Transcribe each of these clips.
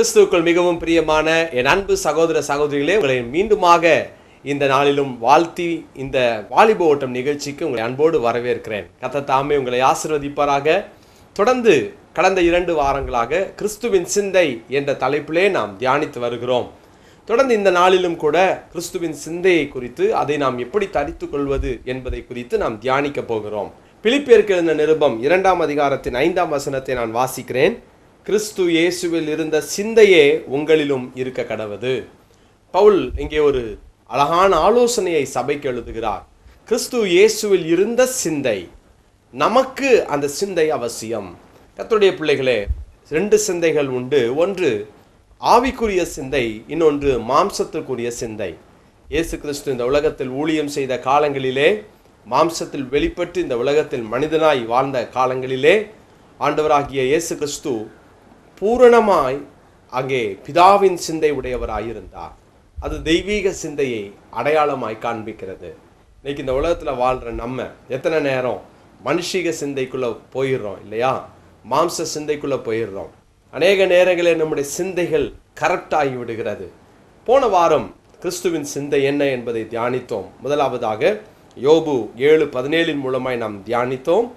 கிறிஸ்துவுக்குள் மிகவும் பிரியமான என் அன்பு சகோதர சகோதரிகளே உங்களை மீண்டுமாக இந்த நாளிலும் வாழ்த்தி இந்த வாலிப ஓட்டம் நிகழ்ச்சிக்கு உங்களை அன்போடு வரவேற்கிறேன். கத்த தாமே உங்களை ஆசிர்வதிப்பாராக. தொடர்ந்து கடந்த இரண்டு வாரங்களாக கிறிஸ்துவின் சிந்தை என்ற தலைப்பிலே நாம் தியானித்து வருகிறோம். தொடர்ந்து இந்த நாளிலும் கூட கிறிஸ்துவின் சிந்தையை குறித்து அதை நாம் எப்படி தரித்து கொள்வது என்பதை குறித்து நாம் தியானிக்க போகிறோம். பிலிப்பியருக்கு எழுந்த நிருபம் இரண்டாம் அதிகாரத்தின் ஐந்தாம் வசனத்தை நான் வாசிக்கிறேன். கிறிஸ்து இயேசுவில் இருந்த சிந்தையே உங்களிலும் இருக்க கடவது. பவுல் இங்கே ஒரு அழகான ஆலோசனையை சபைக்கு எழுதுகிறார். கிறிஸ்து இயேசுவில் இருந்த சிந்தை நமக்கு அந்த சிந்தை அவசியம். கத்துடைய பிள்ளைகளே ரெண்டு சிந்தைகள் உண்டு. ஒன்று ஆவிக்குரிய சிந்தை இன்னொன்று மாம்சத்திற்குரிய சிந்தை. இயேசு கிறிஸ்து இந்த உலகத்தில் ஊழியம் செய்த காலங்களிலே மாம்சத்தில் வெளிப்பட்டு இந்த உலகத்தில் மனிதனாய் வாழ்ந்த காலங்களிலே ஆண்டவராகிய இயேசு கிறிஸ்து பூரணமாய் அங்கே பிதாவின் சிந்தை உடையவராயிருந்தார் அது தெய்வீக சிந்தையை அடையாளமாய் காண்பிக்கிறது. இன்னைக்கு இந்த உலகத்தில் வாழ்கிற நம்ம எத்தனை நேரம் மனுஷிக சிந்தைக்குள்ளே போயிடுறோம் இல்லையா? மாம்ச சிந்தைக்குள்ளே போயிடுறோம். அநேக நேரங்களில் நம்முடைய சிந்தைகள் கரெக்டாகி விடுகிறது. போன வாரம் கிறிஸ்துவின் சிந்தை என்ன என்பதை தியானித்தோம். முதலாவதாக யோபு ஏழு பதினேழின் மூலமாய் நாம் தியானித்தோம்.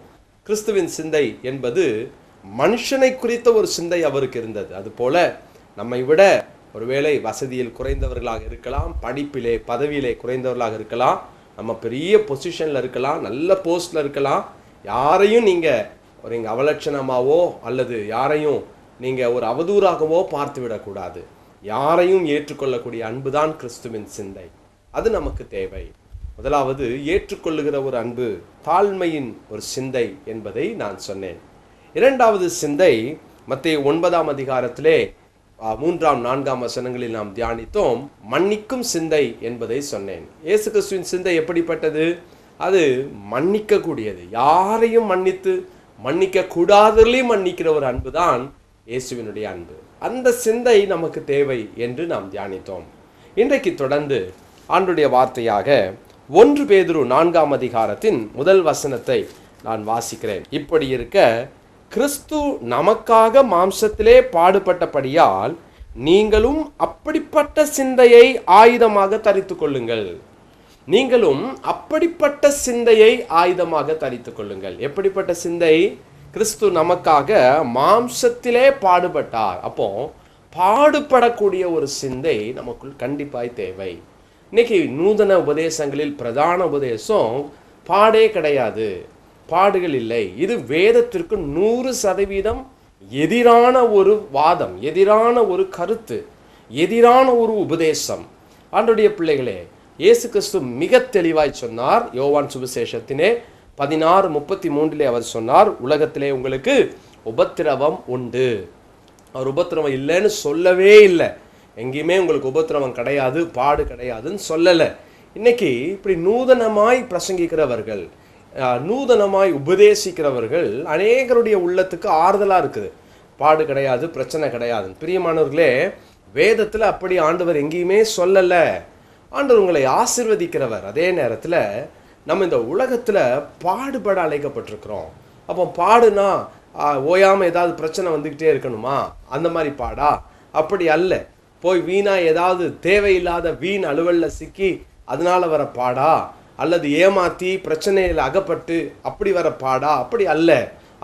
கிறிஸ்துவின் சிந்தை என்பது மனுஷனை குறித்த ஒரு சிந்தை அவருக்கு இருந்தது. அதுபோல நம்மை விட ஒருவேளை வசதியில் குறைந்தவர்களாக இருக்கலாம் படிப்பிலே பதவியிலே குறைந்தவர்களாக இருக்கலாம் நம்ம பெரிய பொசிஷனில் இருக்கலாம் நல்ல போஸ்டில் இருக்கலாம் யாரையும் நீங்கள் ஒரு இங்கே அவலட்சணமாவோ அல்லது யாரையும் நீங்கள் ஒரு அவதூறாகவோ பார்த்து விடக்கூடாது. யாரையும் ஏற்றுக்கொள்ளக்கூடிய அன்புதான் கிறிஸ்துவின் சிந்தை. அது நமக்கு தேவை. முதலாவது ஏற்றுக்கொள்ளுகிற ஒரு அன்பு தாழ்மையின் ஒரு சிந்தை என்பதை நான் சொன்னேன். இரண்டாவது சிந்தை மத்திய ஒன்பதாம் அதிகாரத்திலே மூன்றாம் நான்காம் வசனங்களில் நாம் தியானித்தோம் மன்னிக்கும் சிந்தை என்பதை சொன்னேன். இயேசு கிறிஸ்துவின் சிந்தை எப்படிப்பட்டது? அது மன்னிக்கக்கூடியது. யாரையும் மன்னித்து மன்னிக்க கூடாதலையும் மன்னிக்கிற ஒரு அன்பு தான் இயேசுவினுடைய அன்பு. அந்த சிந்தை நமக்கு தேவை என்று நாம் தியானித்தோம். இன்றைக்கு தொடர்ந்து ஆண்டுடைய வார்த்தையாக ஒன்று பேதுரு நான்காம் அதிகாரத்தின் முதல் வசனத்தை நான் வாசிக்கிறேன். இப்படி இருக்க கிறிஸ்து நமக்காக மாம்சத்திலே பாடுபட்டபடியால் நீங்களும் அப்படிப்பட்ட சிந்தையை ஆயுதமாக தரித்து கொள்ளுங்கள். நீங்களும் அப்படிப்பட்ட சிந்தையை ஆயுதமாக தரித்து கொள்ளுங்கள். எப்படிப்பட்ட சிந்தை? கிறிஸ்து நமக்காக மாம்சத்திலே பாடுபட்டார். அப்போ பாடுபடக்கூடிய ஒரு சிந்தை நமக்குள் கண்டிப்பாய் தேவை. இன்னைக்கு நூதன உபதேசங்களில் பிரதான உபதேசம் பாடே கிடையாது. பாடுகள் இல்லை. இது வேதத்திற்கு நூறு சதவீதம் எதிரான ஒரு வாதம் எதிரான ஒரு கருத்து எதிரான ஒரு உபதேசம். ஆண்டுடைய பிள்ளைகளே இயேசு கிறிஸ்து மிக தெளிவாய் சொன்னார். யோவான் சுவிசேஷத்தினே பதினாறு முப்பத்தி மூன்றிலே அவர் சொன்னார் உலகத்திலே உங்களுக்கு உபத்திரவம் உண்டு. அவர் உபத்திரவம் இல்லைன்னு சொல்லவே இல்லை. எங்கேயுமே உங்களுக்கு உபத்திரவம் கிடையாது பாடு கிடையாதுன்னு சொல்லலை. இன்னைக்கு இப்படி நூதனமாய் பிரசங்கிக்கிறவர்கள் நூதனமாய் உபதேசிக்கிறவர்கள் அநேகருடைய உள்ளத்துக்கு ஆறுதலாக இருக்குது. பாடு கிடையாது பிரச்சனை கிடையாது பிரியமானவர்களே வேதத்தில் அப்படி ஆண்டவர் எங்கேயுமே சொல்லலை. ஆண்டவர் உங்களை ஆசிர்வதிக்கிறவர். அதே நேரத்தில் நம்ம இந்த உலகத்தில் பாடுபட அழைக்கப்பட்டிருக்கிறோம். அப்போ பாடுனா ஓயாமல் ஏதாவது பிரச்சனை வந்துக்கிட்டே இருக்கணுமா? அந்த மாதிரி பாடா? அப்படி அல்ல. போய் வீணாக ஏதாவது தேவையில்லாத வீண் அலுவலில் சிக்கி அதனால் வர பாடா? அல்லது ஏமாத்தி பிரச்சனையில் அகப்பட்டு அப்படி வர பாடா? அப்படி அல்ல.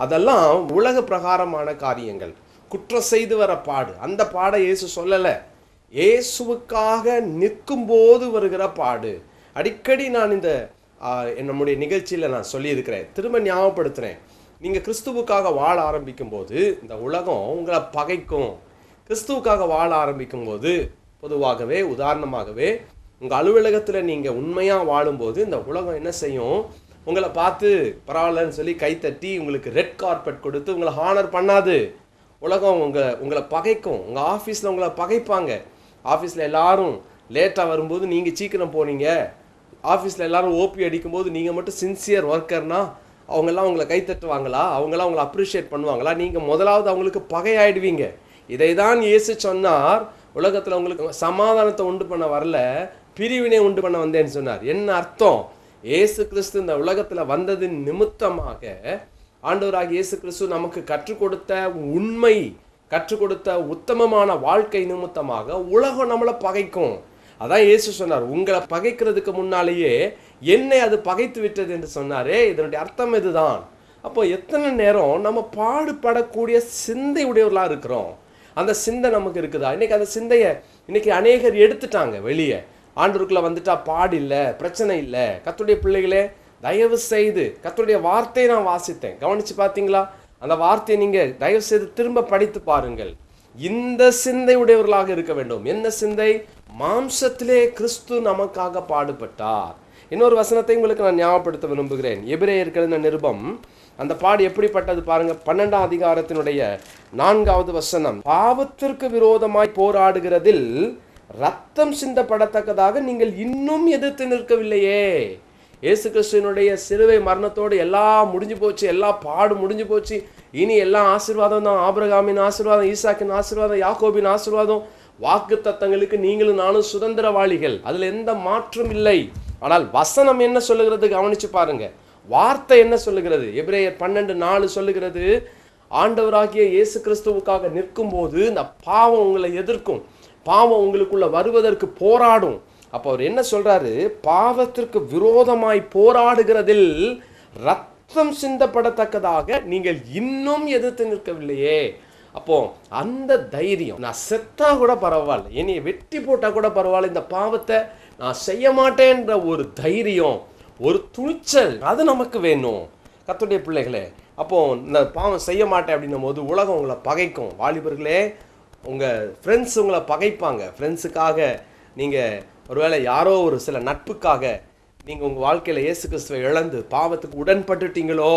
அதெல்லாம் உலக பிரகாரமான காரியங்கள். குற்றம் செய்து வர பாடு. அந்த பாடை இயேசு சொல்லலை. இயேசுவுக்காக நிற்கும்போது வருகிற பாடு. அடிக்கடி நான் இந்த நம்முடைய நிகழ்ச்சியில் நான் சொல்லியிருக்கிறேன். திரும்ப ஞாபகப்படுத்துகிறேன் நீங்கள் கிறிஸ்துவுக்காக வாழ ஆரம்பிக்கும் போது இந்த உலகம் உங்களை பகைக்கும். கிறிஸ்துவுக்காக வாழ ஆரம்பிக்கும் போது பொதுவாகவே உதாரணமாகவே உங்கள் அலுவலகத்தில் நீங்கள் உண்மையாக வாழும்போது இந்த உலகம் என்ன செய்யும்? உங்களை பார்த்து பரவாயில்லன்னு சொல்லி கைத்தட்டி உங்களுக்கு ரெட் கார்பெட் கொடுத்து உங்களை ஹானர் பண்ணாது. உலகம் உங்கள் உங்களை பகைக்கும். உங்கள் ஆஃபீஸில் உங்களை பகைப்பாங்க. ஆஃபீஸில் எல்லாரும் லேட்டாக வரும்போது நீங்கள் சீக்கிரம் போனீங்க. ஆஃபீஸில் எல்லாரும் ஓபி அடிக்கும்போது நீங்கள் மட்டும் சின்சியர் ஒர்க்கர்னா அவங்கெல்லாம் உங்களை கைத்தட்டுவாங்களா அவங்களாம் உங்களை அப்ரிஷியேட் பண்ணுவாங்களா? நீங்கள் முதலாவது அவங்களுக்கு பகையாயிடுவீங்க. இதை தான் இயேசு சொன்னார். உலகத்தில் உங்களுக்கு சமாதானத்தை உண்டு பண்ண வரல. பிரிவினை உண்டு பண்ண வந்தேன்னு சொன்னார். என்ன அர்த்தம்? இயேசு கிறிஸ்து இந்த உலகத்தில் வந்ததின் நிமித்தமாக ஆண்டவராக இயேசு கிறிஸ்து நமக்கு கற்றுக் கொடுத்த உண்மை கற்றுக் கொடுத்த உத்தமமான வாழ்க்கை நிமித்தமாக உலகம் நம்மளை பகைக்கும். அதான் இயேசு சொன்னார் உங்களை பகைக்கிறதுக்கு முன்னாலேயே என்னை அது பகைத்து விட்டது என்று சொன்னாரே. இதனுடைய அர்த்தம் இதுதான். அப்போ எத்தனை நேரம் நம்ம பாடுபடக்கூடிய சிந்தை உடையவர்களாக இருக்கிறோம். அந்த சிந்தை நமக்கு இருக்குதா? இன்னைக்கு அந்த சிந்தையை இன்னைக்கு அநேகர் எடுத்துட்டாங்க வெளியே. ஆண்டருக்குள்ள வந்துட்டா பாடு இல்லை பிரச்சனை இல்லை. கத்துடைய பிள்ளைகளே தயவு செய்து கத்துடைய வார்த்தையை நான் வாசித்தேன். கவனிச்சு பார்த்தீங்களா அந்த வார்த்தையை நீங்க தயவு செய்து திரும்ப படித்து பாருங்கள். இந்த சிந்தை உடையவர்களாக இருக்க வேண்டும். என்ன சிந்தை? மாம்சத்திலே கிறிஸ்து நமக்காக பாடுபட்டார். இன்னொரு வசனத்தை உங்களுக்கு நான் ஞாபகப்படுத்த விரும்புகிறேன். எபிரேயர்கள் நிருபம் அந்த பாடு எப்படிப்பட்டது பாருங்க. பன்னெண்டாம் அதிகாரத்தினுடைய நான்காவது வசனம். பாவத்திற்கு விரோதமாய் போராடுகிறதில் ரத்தம் சிந்தப்படத்தக்கதாக நீங்கள் இன்னும் எதிர்த்து நிற்கவில்லையே. இயேசு கிறிஸ்துவனுடைய சிலுவை மரணத்தோடு எல்லாம் முடிஞ்சு போச்சு எல்லா பாடு முடிஞ்சு போச்சு. இனி எல்லாம் ஆசீர்வாதம் தான். ஆபிரகாமின் ஆசீர்வாதம் ஈசாக்கின் ஆசீர்வாதம் யாக்கோபின் ஆசீர்வாதம். வாக்கு தத்தங்களுக்கு நீங்களும் நானும் சுதந்திரவாளிகள். அதுல எந்த மாற்றம் இல்லை. ஆனால் வசனம் என்ன சொல்லுகிறது? கவனிச்சு பாருங்க. வார்த்தை என்ன சொல்லுகிறது? எப்ரேயர் பன்னெண்டு நாலு சொல்லுகிறது ஆண்டவராகிய இயேசு கிறிஸ்துவுக்காக நிற்கும் போது இந்த பாவம் உங்களை எதிர்க்கும். பாவம் உங்களுக்குள்ளே வருவதற்கு போராடும். அப்போ அவர் என்ன சொல்கிறாரு பாவத்திற்கு விரோதமாய் போராடுகிறதில் ரத்தம் சிந்தப்படத்தக்கதாக நீங்கள் இன்னும் எதிர்த்து நிற்கவில்லையே. அப்போ அந்த தைரியம் நான் செத்தா கூட பரவாயில்ல என்னைய வெட்டி போட்டால் கூட பரவாயில்ல இந்த பாவத்தை நான் செய்ய மாட்டேன்ற ஒரு தைரியம் ஒரு துணிச்சல் அது நமக்கு வேணும். கத்துடைய பிள்ளைகளே அப்போ இந்த பாவம் செய்ய மாட்டேன் அப்படின்னும் போது உலகம் உங்களை பகைக்கும். வாலிபர்களே உங்கள் ஃப்ரெண்ட்ஸ் உங்களை பகைப்பாங்க. ஃப்ரெண்ட்ஸுக்காக நீங்கள் ஒருவேளை யாரோ ஒரு சில நட்புக்காக நீங்கள் உங்கள் வாழ்க்கையில் இயேசு கிறிஸ்துவை இழந்து பாவத்துக்கு உடன்பட்டுட்டீங்களோ?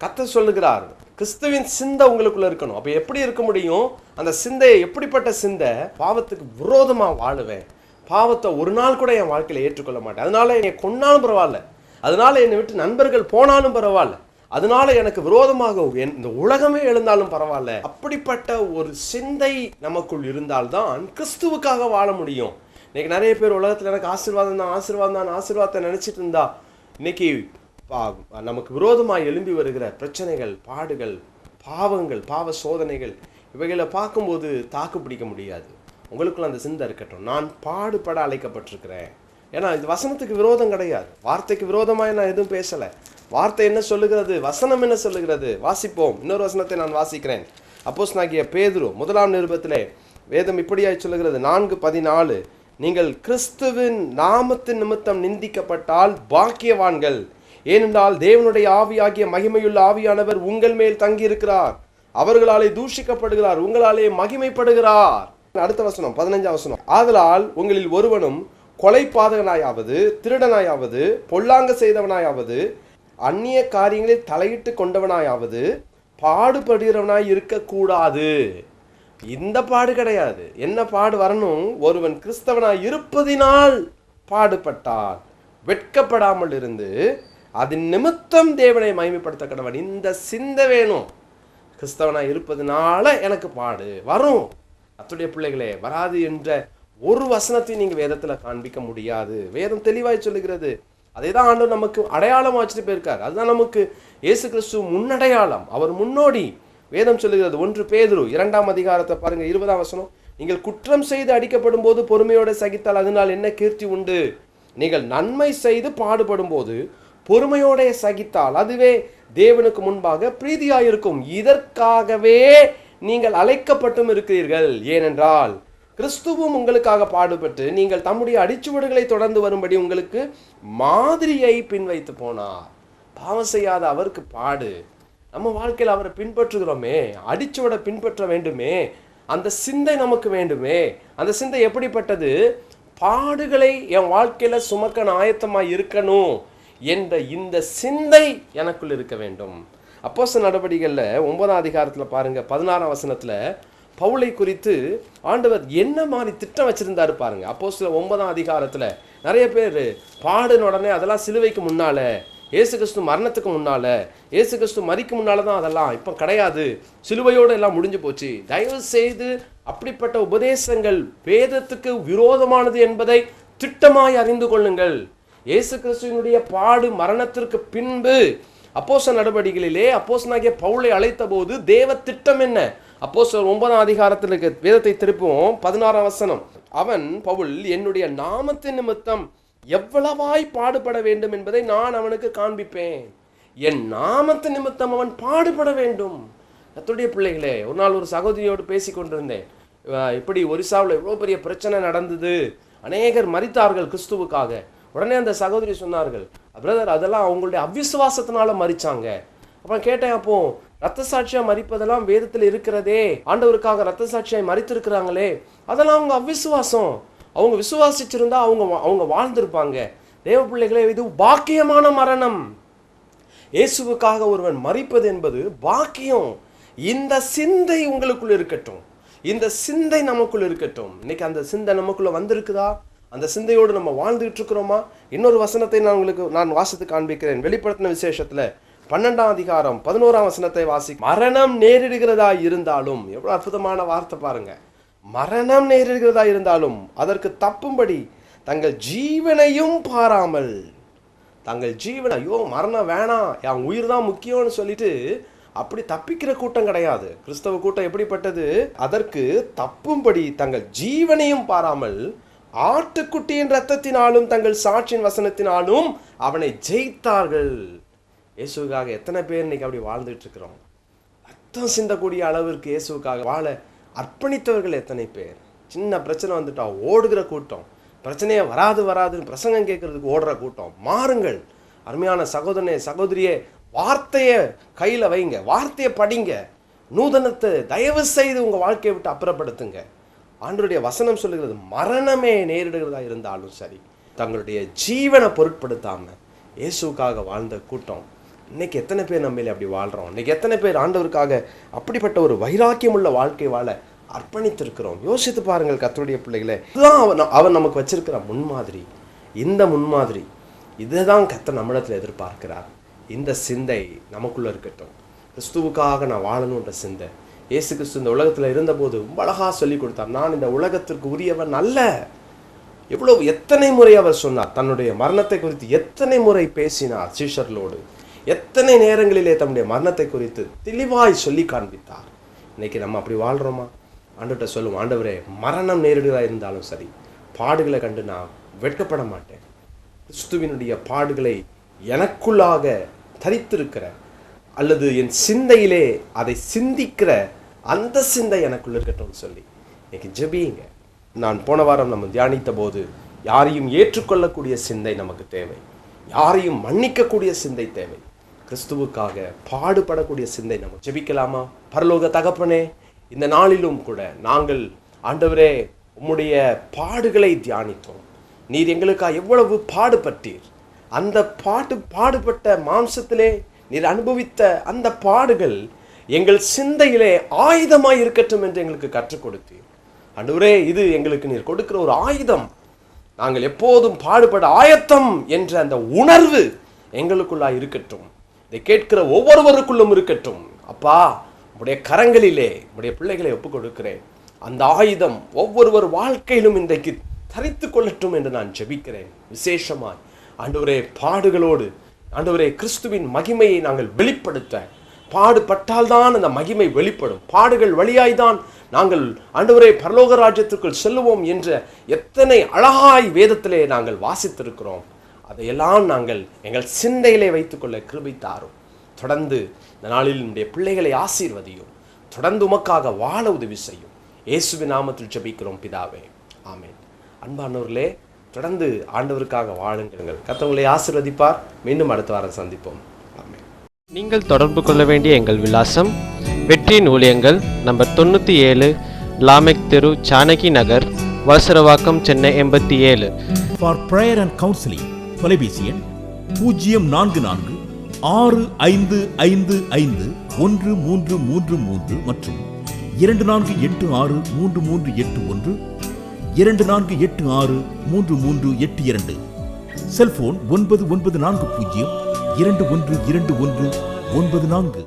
கத்த சொல்லுகிறார் கிறிஸ்துவின் சிந்தை உங்களுக்குள்ள இருக்கணும். அப்போ எப்படி இருக்க முடியும்? அந்த சிந்தையை எப்படிப்பட்ட சிந்தை? பாவத்துக்கு விரோதமாக வாழுவேன். பாவத்தை ஒரு நாள் கூட என் வாழ்க்கையில் ஏற்றுக்கொள்ள மாட்டேன். அதனால் என்னை கொன்னாலும் பரவாயில்ல. அதனால் என்னை விட்டு நண்பர்கள் போனாலும் பரவாயில்ல. அதனால எனக்கு விரோதமாக என்- இந்த உலகமே எழுந்தாலும் பரவாயில்ல. அப்படிப்பட்ட ஒரு சிந்தை நமக்குள் இருந்தால்தான் கிறிஸ்துவுக்காக வாழ முடியும். இன்னைக்கு நிறைய பேர் உலகத்தில் எனக்கு ஆசீர்வாதம் தான் ஆசீர்வாதம் தான் ஆசீர்வாதத்தை நினைச்சிட்டு இருந்தா இன்னைக்கு பா- நமக்கு விரோதமாக எழும்பி வருகிற பிரச்சனைகள் பாடுகள் பாவங்கள் பாவ சோதனைகள் இவைகளை பார்க்கும்போது தாக்கு பிடிக்க முடியாது. உங்களுக்குள்ள அந்த சிந்தை இருக்கட்டும். நான் பாடுபட அழைக்கப்பட்டிருக்கிறேன். ஏன்னா இது வசனத்துக்கு விரோதம் கிடையாது. வார்த்தைக்கு விரோதமாக நான் எதுவும் பேசலை. வார்த்தை என்ன சொல்லுகிறது? வசனம் என்ன சொல்லுகிறது? வாசிப்போம். இன்னொரு வசனத்தை நான் வாசிக்கிறேன். அப்போஸ் நாகிய பேதுரு முதலாம் நிருபத்திலே வேதம் இப்படியாய் சொல்லுகிறது. நான்கு பதினாலு. நீங்கள் கிறிஸ்துவின் நாமத்தின் நிமித்தம் நிந்திக்கப்பட்டால் பாக்கியவான்கள். ஏனென்றால் தேவனுடைய ஆவியாகிய மகிமையுள்ள ஆவியானவர் உங்கள் மேல் தங்கியிருக்கிறார். அவர்களாலே தூஷிக்கப்படுகிறார். உங்களாலே மகிமைப்படுகிறார். அடுத்த வசனம் பதினஞ்சாம் வசனம். ஆதலால் உங்களில் ஒருவனும் கொலை பாதகனாயாவது திருடனாயாவது பொல்லாங்க செய்தவனாயாவது அந்நிய காரியங்களில் தலையிட்டு கொண்டவனாயாவது பாடுபடுகிறவனாய் இருக்கக்கூடாது. இந்த பாடு கிடையாது. என்ன பாடு வரணும்? ஒருவன் கிறிஸ்தவனாய் இருப்பதினால் பாடுபட்டான். வெட்கப்படாமல் இருந்து அதன் நிமித்தம் தேவனை மகிமைப்படுத்த கடவன். இந்த சிந்தை வேணும். கிறிஸ்தவனாய் இருப்பதுனால எனக்கு பாடு வரும். அத்துடைய பிள்ளைகளே வராது என்ற ஒரு வசனத்தையும் நீங்க வேதத்துல காண்பிக்க முடியாது. வேதம் தெளிவாய் சொல்லுகிறது. அதை தான் ஆண்டவர் நமக்கு அடையாளம் வச்சுட்டு போயிருக்கார். அதுதான் நமக்கு இயேசு கிறிஸ்து முன்னடையாளம். அவர் முன்னோடி. வேதம் சொல்லுகிறது ஒன்று பேதுரு இரண்டாம் அதிகாரத்தை பாருங்கள் இருபதாம் வசனம். நீங்கள் குற்றம் செய்து அடிக்கப்படும் போது பொறுமையோடு சகித்தால் அதனால் என்ன கீர்த்தி உண்டு? நீங்கள் நன்மை செய்து பாடுபடும் போது பொறுமையோட சகித்தால் அதுவே தேவனுக்கு முன்பாக பிரீதியாயிருக்கும். இதற்காகவே நீங்கள் அழைக்கப்பட்டும் இருக்கிறீர்கள். ஏனென்றால் கிறிஸ்துவும் உங்களுக்காக பாடுபட்டு நீங்கள் தம்முடைய அடிச்சுவடுகளை தொடர்ந்து வரும்படி உங்களுக்கு மாதிரியை பின்வைத்து போனார். பாவம் செய்யாத அவருக்கு பாடு. நம்ம வாழ்க்கையில் அவரை பின்பற்றுகிறோமே அடிச்சுவட பின்பற்ற வேண்டுமே அந்த சிந்தை நமக்கு வேண்டுமே அந்த சிந்தை எப்படிப்பட்டது? பாடுகளை என் வாழ்க்கையில் சுமக்க நான் ஆயத்தமாக இருக்கணும் என்ற இந்த சிந்தை எனக்குள் இருக்க வேண்டும். அப்போச நடவடிக்கைகளில் ஒன்பதாம் அதிகாரத்தில் பாருங்கள் பதினாறாம் வசனத்தில் பவுலை குறித்து ஆண்டவர் என்ன மாதிரி திட்டம் வச்சுருந்தாரு பாருங்க. அப்போஸ்தல ஒன்பதாம் அதிகாரத்தில் நிறைய பேர் பாடின உடனே அதெல்லாம் சிலுவைக்கு முன்னால் இயேசு கிறிஸ்து மரணத்துக்கு முன்னால இயேசு கிறிஸ்து மறிக்கு முன்னால் தான் அதெல்லாம் இப்போ கிடையாது. சிலுவையோடு எல்லாம் முடிஞ்சு போச்சு. தயவு செய்து அப்படிப்பட்ட உபதேசங்கள் வேதத்துக்கு விரோதமானது என்பதை திட்டமாய் அறிந்து கொள்ளுங்கள். இயேசு கிறிஸ்துவினுடைய பாடு மரணத்திற்கு பின்பு அப்போச நடவடிக்கைகளிலே அப்போசனாகிய பவுளை அழைத்த போது தேவ திட்டம் என்ன? அப்போ சொல் ஒன்பதாம் அதிகாரத்தில் இருக்க வேதத்தை திருப்புவோம். பதினாறாம் வசனம். அவன் பவுல் என்னுடைய நாமத்தின் நிமித்தம் எவ்வளவாய் பாடுபட வேண்டும் என்பதை நான் அவனுக்கு காண்பிப்பேன். என் நாமத்தின் நிமித்தம் அவன் பாடுபட வேண்டும். கர்த்தருடைய பிள்ளைகளே ஒரு நாள் ஒரு சகோதரியோடு பேசி கொண்டிருந்தேன். இப்படி ஒரிசாவில் எவ்வளோ பெரிய பிரச்சனை நடந்தது. அநேகர் மரித்தார்கள் கிறிஸ்துவுக்காக. உடனே அந்த சகோதரி சொன்னார்கள் பிரதர் அதெல்லாம் அவங்களுடைய அவிசுவாசத்தினால மறிச்சாங்க அப்புறம் கேட்டேன் அப்போ ரத்த சாட்சியா மறிப்பதெல்லாம் வேதத்தில் இருக்கிறதே. ஆண்டவருக்காக ரத்த சாட்சியாய் மறித்திருக்கிறாங்களே அதெல்லாம் அவங்க அவிசுவாசம். அவங்க விசுவாசிச்சிருந்தா அவங்க வா- அவங்க வாழ்ந்திருப்பாங்க. தேவ பிள்ளைகளே இது பாக்கியமான மரணம். இயேசுவுக்காக ஒருவன் மறிப்பது என்பது பாக்கியம். இந்த சிந்தை உங்களுக்குள் இருக்கட்டும். இந்த சிந்தை நமக்குள் இருக்கட்டும். இன்னைக்கு அந்த சிந்தை நமக்குள்ள வந்திருக்குதா? அந்த சிந்தையோடு நம்ம வாழ்ந்துகிட்டு இருக்கிறோமா? இன்னொரு வசனத்தை நான் உங்களுக்கு நான் வாசத்து காண்பிக்கிறேன். வெளிப்படுத்தின விசேஷத்தில் பன்னெண்டாம் அதிகாரம் பதினோராம் வசனத்தை வாசி மரணம் நேரிடுகிறதா இருந்தாலும் எவ்வளோ அற்புதமான வார்த்தை பாருங்க. மரணம் நேரிடுகிறதா இருந்தாலும் அதற்கு தப்பும்படி தங்கள் ஜீவனையும் பாராமல் தங்கள் ஜீவன் ஐயோ மரணம் வேணாம் என் உயிர் தான் முக்கியம்னு சொல்லிட்டு அப்படி தப்பிக்கிற கூட்டம் கிடையாது. கிறிஸ்தவ கூட்டம் எப்படிப்பட்டது? அதற்கு தப்பும்படி தங்கள் ஜீவனையும் பாராமல் ஆட்டுக்குட்டியின் ரத்தத்தினாலும் தங்கள் சாட்சியின் வசனத்தினாலும் அவனை ஜெயித்தார்கள். இயேசுக்காக எத்தனை பேர் இன்னைக்கு அப்படி வாழ்ந்துட்டு இருக்கிறோம் ரத்தம் சிந்தக்கூடிய அளவிற்கு இயேசுக்காக வாழ அர்ப்பணித்தவர்கள் எத்தனை பேர்? சின்ன பிரச்சனை வந்துட்டா ஓடுகிற கூட்டம். பிரச்சனையே வராது வராதுன்னு பிரசங்கம் கேட்கறதுக்கு ஓடுற கூட்டம். மாறுங்கள். அருமையான சகோதரனே சகோதரியே வார்த்தையை கையில் வைங்க. வார்த்தையை படிங்க. நூதனத்தை தயவு செய்து உங்கள் வாழ்க்கையை விட்டு அப்புறப்படுத்துங்க. ஆண்டருடைய வசனம் சொல்லுகிறது மரணமே நேரிடுகிறதா இருந்தாலும் சரி தங்களுடைய ஜீவனை பொருட்படுத்தாமல் இயேசுக்காக வாழ்ந்த கூட்டம் இன்னைக்கு எத்தனை பேர் நம்மளே அப்படி வாழ்கிறோம் இன்னைக்கு எத்தனை பேர் ஆண்டவருக்காக அப்படிப்பட்ட ஒரு வைராக்கியம் உள்ள வாழ்க்கை வாழ அர்ப்பணித்திருக்கிறோம்? யோசித்து பாருங்கள் கத்தருடைய பிள்ளைகளை. இதுதான் அவன் அவன் நமக்கு வச்சிருக்கிற முன்மாதிரி. இந்த முன்மாதிரி. இதை தான் கத்த நம்மளத்தில் எதிர்பார்க்கிறார். இந்த சிந்தை நமக்குள்ளே இருக்கட்டும். கிறிஸ்துவுக்காக நான் வாழணுன்ற சிந்தை. இயேசு கிறிஸ்து இந்த உலகத்தில் இருந்தபோது ரொம்ப அழகா சொல்லி கொடுத்தார். நான் இந்த உலகத்திற்கு உரியவன் அல்ல. எவ்வளவு எத்தனை முறை அவர் சொன்னார் தன்னுடைய மரணத்தை குறித்து எத்தனை முறை பேசினார் சீஷர்களோடு. எத்தனை நேரங்களிலே தம்முடைய மரணத்தை குறித்து தெளிவாய் சொல்லி காண்பித்தார். இன்னைக்கு நம்ம அப்படி வாழ்கிறோமா ஆண்டுகிட்ட சொல்லுவோம் ஆண்டவரே மரணம் நேரிடுதா இருந்தாலும் சரி பாடுகளை கண்டு நான் வெட்கப்பட மாட்டேன். கிறிஸ்துவினுடைய பாடுகளை எனக்குள்ளாக தரித்திருக்கிற அல்லது என் சிந்தையிலே அதை சிந்திக்கிற அந்த சிந்தை எனக்குள்ள இருக்கட்டும்னு சொல்லி இன்னைக்கு ஜெபியுங்க. நான் போன வாரம் நம்ம தியானித்த போது யாரையும் ஏற்றுக்கொள்ளக்கூடிய சிந்தை நமக்கு தேவை. யாரையும் மன்னிக்கக்கூடிய சிந்தை தேவை. கிறிஸ்துவுக்காக பாடுபடக்கூடிய சிந்தை நம்ம ஜெபிக்கலாமா? பரலோக தகப்பனே இந்த நாளிலும் கூட நாங்கள் ஆண்டவரே உம்முடைய பாடுகளை தியானித்தோம். நீர் எங்களுக்காக எவ்வளவு பாடுபட்டீர். அந்த பாட்டு பாடுபட்ட மாம்சத்திலே நீர் அனுபவித்த அந்த பாடுகள் எங்கள் சிந்தையிலே ஆயுதமாக இருக்கட்டும் என்று எங்களுக்கு கற்றுக் கொடுத்தீர். அன்றுவரே இது எங்களுக்கு நீர் கொடுக்கிற ஒரு ஆயுதம். நாங்கள் எப்போதும் பாடுபட ஆயத்தம் என்ற அந்த உணர்வு எங்களுக்குள்ளாக இருக்கட்டும். இதை கேட்கிற ஒவ்வொருவருக்குள்ளும் இருக்கட்டும். அப்பா உடைய கரங்களிலே உடைய பிள்ளைகளை ஒப்புக் கொடுக்கிறேன் அந்த ஆயுதம் ஒவ்வொருவர் வாழ்க்கையிலும் இன்றைக்கு தரித்து கொள்ளட்டும் என்று நான் ஜெபிக்கிறேன். விசேஷமாய் ஆண்டவரே பாடுகளோடு ஆண்டவரே கிறிஸ்துவின் மகிமையை நாங்கள் வெளிப்படுத்த. பாடுபட்டால்தான் அந்த மகிமை வெளிப்படும். பாடுகள் வழியாய்தான் நாங்கள் ஆண்டவரே பரலோக ராஜ்யத்திற்குள் செல்லுவோம் என்ற எத்தனை அழகாய் வேதத்திலே நாங்கள் வாசித்திருக்கிறோம். அதையெல்லாம் நாங்கள் எங்கள் சிந்தையிலே வைத்துக்கொள்ள கிருபை தாரும் தொடர்ந்து இந்த நாளில் நம்முடைய பிள்ளைகளை ஆசீர்வதியும் தொடர்ந்து உமக்காக வாழ உதவி செய்யும். இயேசுவின் நாமத்தில் ஜெபிக்கிறோம் பிதாவே. ஆமென். அன்பானவர்களே தொடர்ந்து ஆண்டவருக்காக வாழுங்கள் கத்தவங்களை ஆசீர்வதிப்பார். மீண்டும் அடுத்த வாரம் சந்திப்போம். ஆமென். நீங்கள் தொடர்பு கொள்ள வேண்டிய எங்கள் விலாசம் வெற்றியின் ஊழியங்கள் நம்பர் தொண்ணூற்றி ஏழு லாமெக் தெரு சானகி நகர் வலசரவாக்கம் சென்னை எண்பத்தி ஏழு. ஃபார் பிரேயர் அண்ட் கவுன்சிலிங் தொலைபேசி எண் பூஜ்ஜியம் நான்கு நான்கு ஆறு ஐந்து ஐந்து ஐந்து ஒன்று மூன்று மூன்று மூன்று மற்றும் இரண்டு நான்கு எட்டு ஆறு மூன்று மூன்று எட்டு ஒன்று இரண்டு நான்கு எட்டு ஆறு மூன்று மூன்று எட்டு இரண்டு. செல்போன் ஒன்பது ஒன்பது நான்கு பூஜ்ஜியம் இரண்டு ஒன்று இரண்டு ஒன்று ஒன்பது நான்கு.